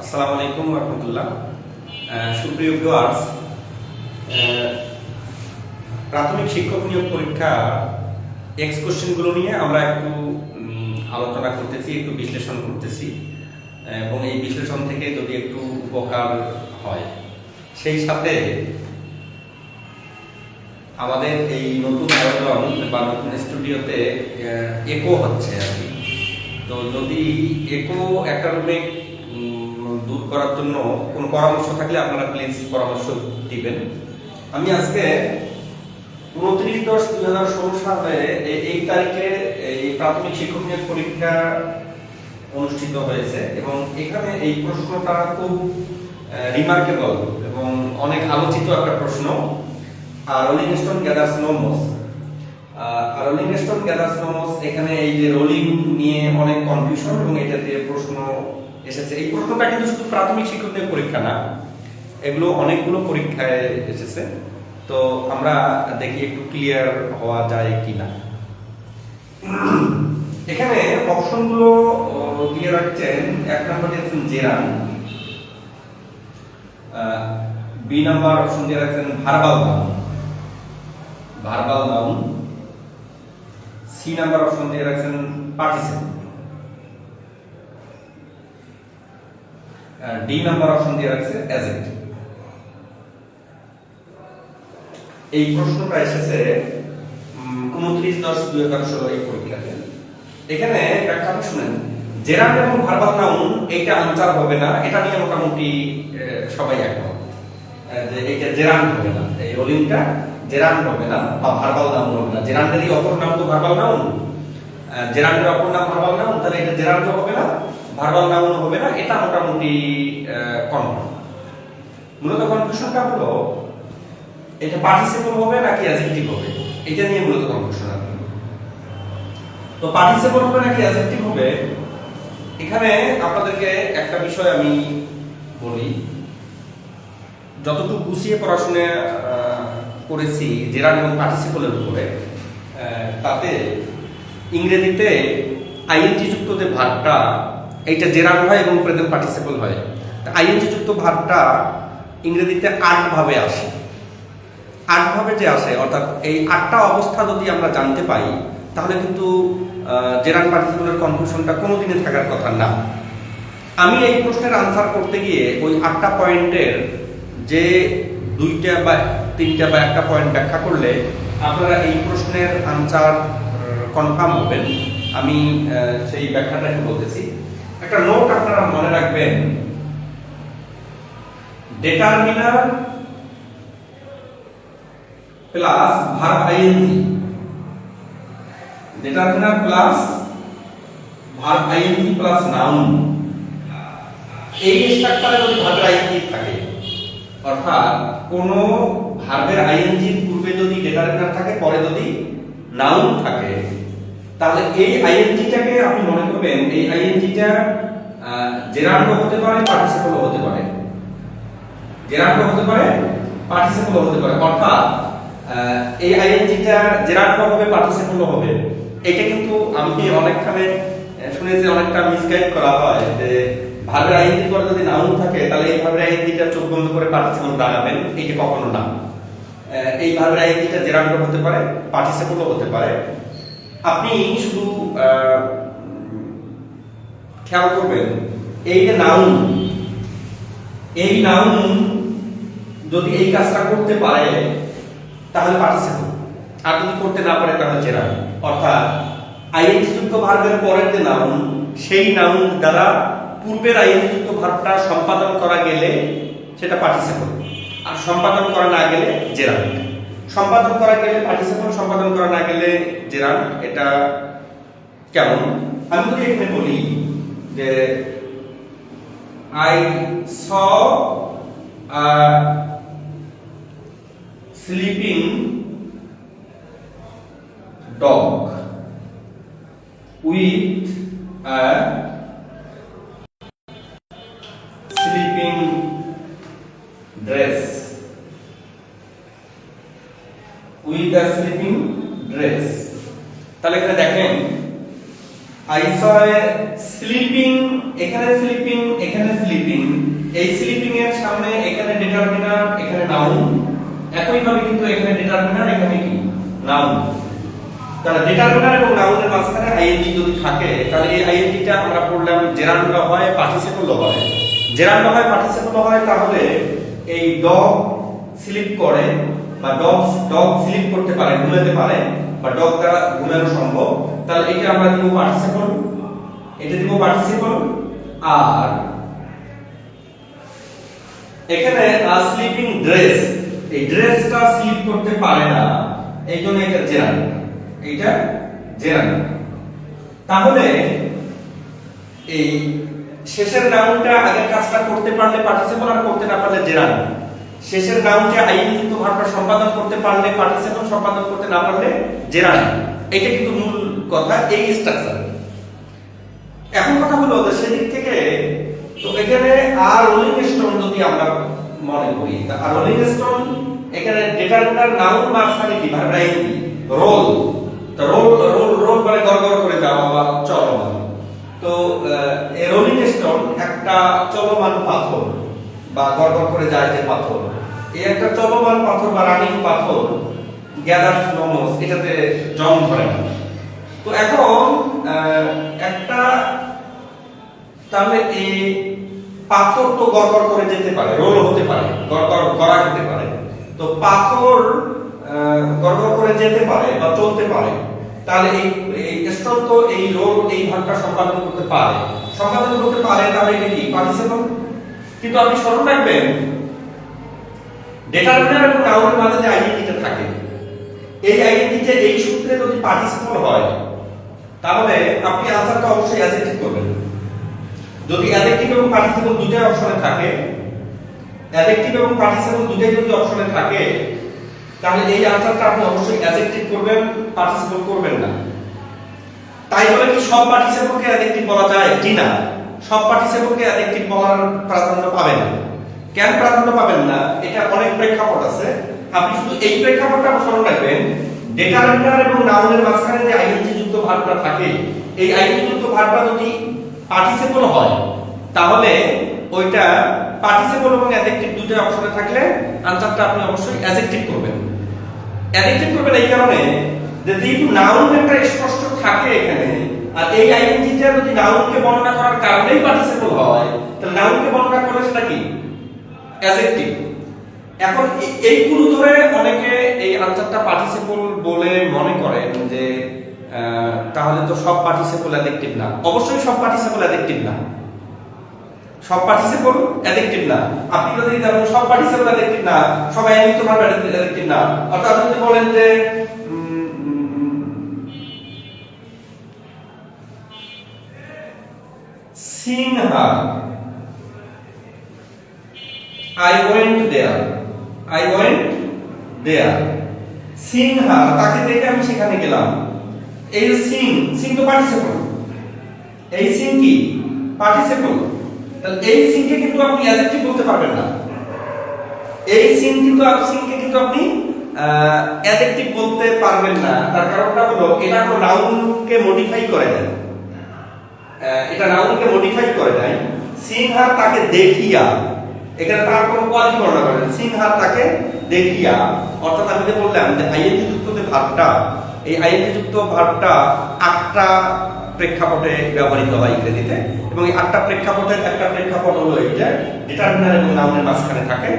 আসসালামু আলাইকুম রহমতুল্লাহ। সুপ্রিয় প্রাথমিক শিক্ষক নিয়োগ পরীক্ষা এক্স কোশ্চেনগুলো নিয়ে আমরা একটু আলোচনা করতেছি, একটু বিশ্লেষণ করতেছি, এবং এই বিশ্লেষণ থেকে যদি একটু উপকার হয়, সেই সাথে আমাদের এই নতুন আয়োজন বা নতুন স্টুডিওতে একো হচ্ছে আর কি। তো যদি একো একটা রুমে করার জন্য কোনো পরামর্শ থাকলে আপনারা প্লিজ পরামর্শ দিবেন। আমি আজকে উনত্রিশ দশ দুই হাজার ষোলো সালে এই- তারিখে এই প্রাথমিক শিক্ষক নিয়োগ পরীক্ষা অনুষ্ঠিত হয়েছে এবং এখানে এই প্রশ্নটা খুব রিমার্কেবল এবং অনেক আলোচিত একটা প্রশ্ন। আর rolling stone gathers no moss আর rolling stone gathers no moss এখানে এই যে রোলিং নিয়ে অনেক কনফিউশন এবং এটাতে প্রশ্ন এসেছে এই প্রশ্নটা কিন্তু শুধু প্রাথমিক শিক্ষকদের পরীক্ষা না, এগুলো অনেকগুলো পরীক্ষায় এসেছে। তো আমরা দেখি একটু ক্লিয়ার হওয়া যায় কিনা। এখানে অপশনগুলো দিয়ে রাখছেন, এক নম্বর দিয়েছেন জেরান বি নাম্বার অপশন দিয়ে রাখছেন verbal noun verbal noun C number option দিয়ে রাখছেন পার্টিসিপেন্ট ডি নাম্বার অপশন দিয়ে রাখছে অ্যাজেক্টিভ এই প্রশ্নটা এসেছে উনত্রিশ দশ দুই হাজার এই পরীক্ষাতে। এখানে ব্যাখ্যাটা শুনেন জেরান এবং ভার্বাল নাউন এইটা আনসার হবে না, এটা নিয়ে মোটামুটি সবাই একমত। যে এইটা জেরান হবে না। এই রোলিংটা জেরান হবে না বা ভার্বাল নাউন হবে না। জেরান্ডেরই অপর নাম তো ভার্বাল নাউন। জেরান্ডের অপর নাম ভার্বাল নাউন, তাহলে এটা জেরান তো হবে না? ভার্বাল নাউন হবে না, এটা মোটামুটি কনফার্ম মূলত কনফিউশনটা হলো, এটা পার্টিসিপল হবে নাকি অ্যাজেক্টিভ হবে? এটা নিয়ে মূলত কনফিউশন আছে তো পার্টিসিপল হবে নাকি অ্যাজেক্টিভ হবে? এখানে আপনাদেরকে একটা বিষয় আমি বলি। যতটুকু গুছিয়ে পড়াশোনা করেছি জেরান এবং পার্টিসিপলের উপরে তাতে ইংরেজিতে আইএনটি যুক্ত যে ভাবটা এইটা জেরান হয় এবং প্রেজেন্ট পার্টিসিপল হয়। আইএনজি যুক্ত ভাবটা ইংরেজিতে আটভাবে আসে। আটভাবে যে আসে, অর্থাৎ এই আটটা অবস্থা যদি আমরা জানতে পাই, তাহলে কিন্তু জেরান পার্টিসিপলের কনফিউশনটা কোনোদিনে থাকার কথা না। আমি এই প্রশ্নের আনসার করতে গিয়ে ওই আটটা পয়েন্টের যে দুইটা বা তিনটা বা একটা পয়েন্ট ব্যাখ্যা করলে আপনারা এই প্রশ্নের আনসার কনফার্ম হবেন। আমি সেই ব্যাখ্যাটা একটু বলতেছি। একটা নোট আপনারা মনে রাখবেন। Determiner plus verb ING determiner plus verb ING plus noun এই স্ট্রাকচারে যদি ভার্বের আইএনজি থাকে, অর্থাৎ কোন ভার্বের আইএনজি পূর্বে যদি ডিটারমিনার থাকে, পরে যদি নাউন থাকে তাহলে এই আইএনজিটাকে আপনি মনে করবেন, এই আইএনজিটা জেরান্ড হতে পারে, পার্টিসিপল হতে পারে। জেরান্ড হতে পারে, পার্টিসিপল হতে পারে। অর্থাৎ এই আইএনজিটা জেরান্ড হবে, পার্টিসিপল হবে। এটা কিন্তু আমি অনেকখানে শুনেছি, অনেকটা মিসগাইড করা হয় যে ভাবের আইএনজি পরে যদি নাউন থাকে, তাহলে এই ভাবের আইএনজিটা চোখ বন্ধ করে পার্টিসিপল দাঁড়াবেন এইটা কখনো না। এই ভাবের আইএনজিটা জেরান্ড হতে পারে, পার্টিসিপলও হতে পারে। আপনি শুধু খেয়াল করবেন, এই যে নাউন, এই নাউন যদি এই কাজটা করতে পারে, তাহলে পার্টিসিপল আর যদি করতে না পারে, তাহলে জেরান অর্থাৎ আইএনজি যুক্ত ভার্বের পরের যে নাউন, সেই নাউন দ্বারা পূর্বের আইএনজি যুক্ত ভার্বটা সম্পাদন করা গেলে সেটা পার্টিসিপল আর সম্পাদন করা না গেলে জেরান সম্পাদন করা গেলে পার্টিসিপল সম্পাদন করা না গেলে জেরান এটা কেমন? আমি যদি এখানে বলি যে I saw a sleeping dog with a With a sleeping dress. তাহলে এখানে দেখেন আই স স্লিপিং এখানে স্লিপিং এখানে স্লিপিং এই স্লিপিং এর সামনে, এখানে ডিটারমিনার এখানে নাউন একই ভাবে কিন্তু এখানে ডিটারমিনার এখানে কি? নাউন তাহলে ডিটারমিনার এবং নাউনের মাঝখানে আইএনজি যদি থাকে, তাহলে এই আইএনজিটা আমরা পড়লাম জেরান্ডো হয়, পার্টিসিপল হয়। জেরান্ডো হয়, পার্টিসিপল হয়, তাহলে এই ডগ স্লিপ করে বা ডগ ডগ স্লিপ করতে পারে, ঘুমাতে পারে, বা ডগ দ্বারা ঘুমানো সম্ভব, তাহলে এটা আমরা দিব পার্টিসিপল এটা দিব পার্টিসিপল আর এখানে স্লিপিং ড্রেস এই ড্রেসটা স্লিপ করতে পারে না, এই জন্য এটা জেরান এইটা জেরান তাহলে এই শেষের নাউনটা আগের কাজটা করতে পারলে পার্টিসিপল আর করতে না পারলে জেরান শেষের আইন কিন্তু ভার্বটা সম্পাদন করতে পারলে পার্টিসিপল সম্পাদন করতে না পারলে জেরান এটা কিন্তু মূল কথা, এই স্ট্রাকচার এখন কথা হলো সেদিক থেকে তো এখানে আর রোলিং স্টোন যদি আমরা মনে করি, তা আর রোলিং স্টোন এখানে ডিটারমিনার নাউন মাঝখানে কি ভার্বাইন রোল তো রোল রোল রোল মানে গড়গড় করে যাওয়া বা চলমান। তো রোলিং স্টোন একটা চলমান পাথর। বা গড়গড় করে যায় যে পাথর। এই একটা চলমান পাথর বা রানিং পাথর গ্যাদার ফ্লোমস এটাতে জং ধরে না। তো এখন একটা, তাহলে এই পাথর তো গড়গড় করে যেতে পারে, রোল হতে পারে গড়গড় করা হতে পারে। তো পাথর গড়গড় করে যেতে পারে বা চলতে পারে, তাহলে এই এই স্টোন তো এই রোল, এই ভাগটা সম্পাদন করতে পারে। সম্পাদন করতে পারে তাহলে এটা কি? পার্টিসিপল কিন্তু আপনি স্মরণ রাখবেন ডেটারমিনার এবং নাউনের মাঝে যে আইডেন্টিটি থাকে, এই আইডেন্টিটি এই সূত্রে যদি পার্টিসিপল হয়, তাহলে আপনি আনসারটা অবশ্যই অ্যাজেক্টিভ করবেন। যদি এবং পার্টিসিপল দুটোই অপশনে থাকে অ্যাডজেক্টিভ এবং পার্টিসিপল দুটোই যদি অপশনে থাকে, তাহলে এই আনসারটা আপনি অবশ্যই অ্যাডজেক্টিভ করবেন পার্টিসিপল করবেন না। তাই বলে কি সব পার্টিসিপলকে অ্যাডজেক্টিভ বলা যায়? কি না সব পার্টিসিপলকে অ্যাডজেক্টিভ বলার প্রাধান্য পাবেন। না কেন প্রাধান্য পাবেন না? এটা অনেক প্রেক্ষাপট আছে। আপনি শুধু এই প্রেক্ষাপটটা স্মরণ রাখবেন। ডেটারমিনার এবং নাউনের মাঝখানে যে আইএনজি যুক্ত ভার্বটা থাকে, এই আইএনজি যুক্ত ভার্বটা যদি পার্টিসিপল হয়, তাহলে ওইটা পার্টিসিপল এবং অ্যাডজেক্টিভ দুটো অপশনে থাকলে আনসারটা আপনি অবশ্যই অ্যাডজেক্টিভ করবেন। অ্যাডজেক্টিভ করবেন এই কারণে যে যেহেতু নাউন একটা স্পষ্ট থাকে এখানে, আর এই আইডেন্টিটিটা যদি নাউনকে বর্ণনা করার কারণেই পার্টিসিপল হয়, তাহলে নাউনকে বর্ণনা করলে সেটা কি? অ্যাডজেক্টিভ এখন এইগুলো ধরে অনেকে এই আনসারটা পার্টিসিপল বলে মনে করেন যে তাহলে তো সব পার্টিসিপল অ্যাডজেক্টিভ না। অবশ্যই সব পার্টিসিপল অ্যাডজেক্টিভ না। সব পার্টিসিপল অ্যাডজেক্টিভ না। আপনি যদি যেমন সব পার্টিসিপল অ্যাডজেক্টিভ না ভাবে অ্যাডজেক্টিভ না। অর্থাৎ আপনি যদি বলেন যে Sinha I went there. I went there. Sinha তাকে দেখে আমি সেখানে গেলাম। এই যে সিং সিং তো পার্টিসিপল এই সিং কি? পার্টিসিপল তাহলে এই সিংকে কিন্তু আপনি অ্যাডজেক্টিভ বলতে পারবেন না। এই সিং কিন্তু আপনি সিংকে কিন্তু আপনি অ্যাডজেক্টিভ বলতে পারবেন না। তার কারণটা হলো এটা হলো নাউনকে মডিফাই করে আহ, এটা নাউনকে মডিফাই করে দেয় সিংহার তাকে দেখিয়া, এখানে তার কোনো কোয়ালিটি বর্ণনা করেন সিংহার তাকে দেখিয়া, অর্থাৎ আমি যে বললাম যে আইএনজি যুক্ত যে ভাবটা, এই আইএনজি যুক্ত ভাবটা আটটা প্রেক্ষাপটে ব্যবহৃত হয় ইংরেজিতে। এবং এই আটটা প্রেক্ষাপটের একটা প্রেক্ষাপট হলো এইটা ডিটারমিনার এবং নাউনের মাঝখানে থাকে।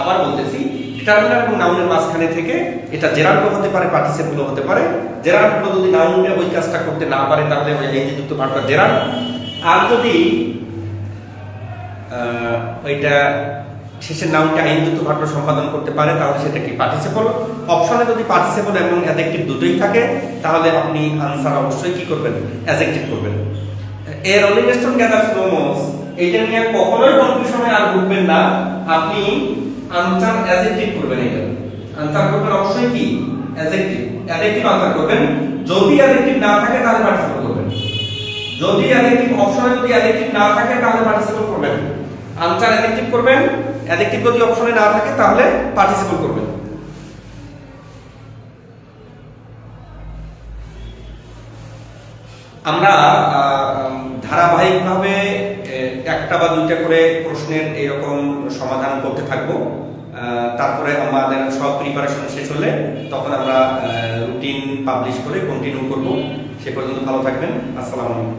আবার বলতেছি ডিটারমিনার এবং নাউনের মাঝখানে থেকে এটা জেরার্ড হতে পারে পার্টিসিপল হতে পারে। জেরার্ড যদি নাউনে ওই কাজটা করতে না পারে, তাহলে ওই যুক্ত ভাবটা জেরার্ড আর যদি ওইটা শেষের নাউনটা আইনযুক্ত ভার্ব সম্পাদন করতে পারে, তাহলে সেটা কি পার্টিসিপল অপশনে যদি পার্টিসিপল এবং অ্যাডজেক্টিভ দুটোই থাকে, তাহলে আপনি আনসার অবশ্যই কি করবেন? অ্যাডজেক্টিভ করবেন। এর রোলিং স্টোন গ্যাদার স্লোমোস এইটা নিয়ে কখনোই কনফিউশনে আর ভুগবেন না। আপনি আনসার অ্যাডজেক্টিভ করবেন এটা আনসার করবেন অবশ্যই কি? অ্যাডজেক্টিভ অ্যাডজেক্টিভ আনসার করবেন। যদি অ্যাডজেক্টিভ না থাকে, তাহলে পার্টিসিপল করবেন। যদি অ্যাডজেক্টিভ অপশনে যদি অ্যাডজেক্টিভ না থাকে, তাহলে পার্টিসিপল করবেন। আনসার অ্যাডজেক্টিভ করবেন। অ্যাডজেক্টিভ যদি অপশনে না থাকে, তাহলে পার্টিসিপল করবেন। আমরা ধারাবাহিকভাবে একটা বা দুইটা করে প্রশ্নের এরকম সমাধান করতে থাকব। তারপরে আমাদের সব প্রিপারেশন শেষ হলে তখন আমরা রুটিন পাবলিশ করে কন্টিনিউ করব। সে পর্যন্ত ভালো থাকবেন। আসসালামু আলাইকুম।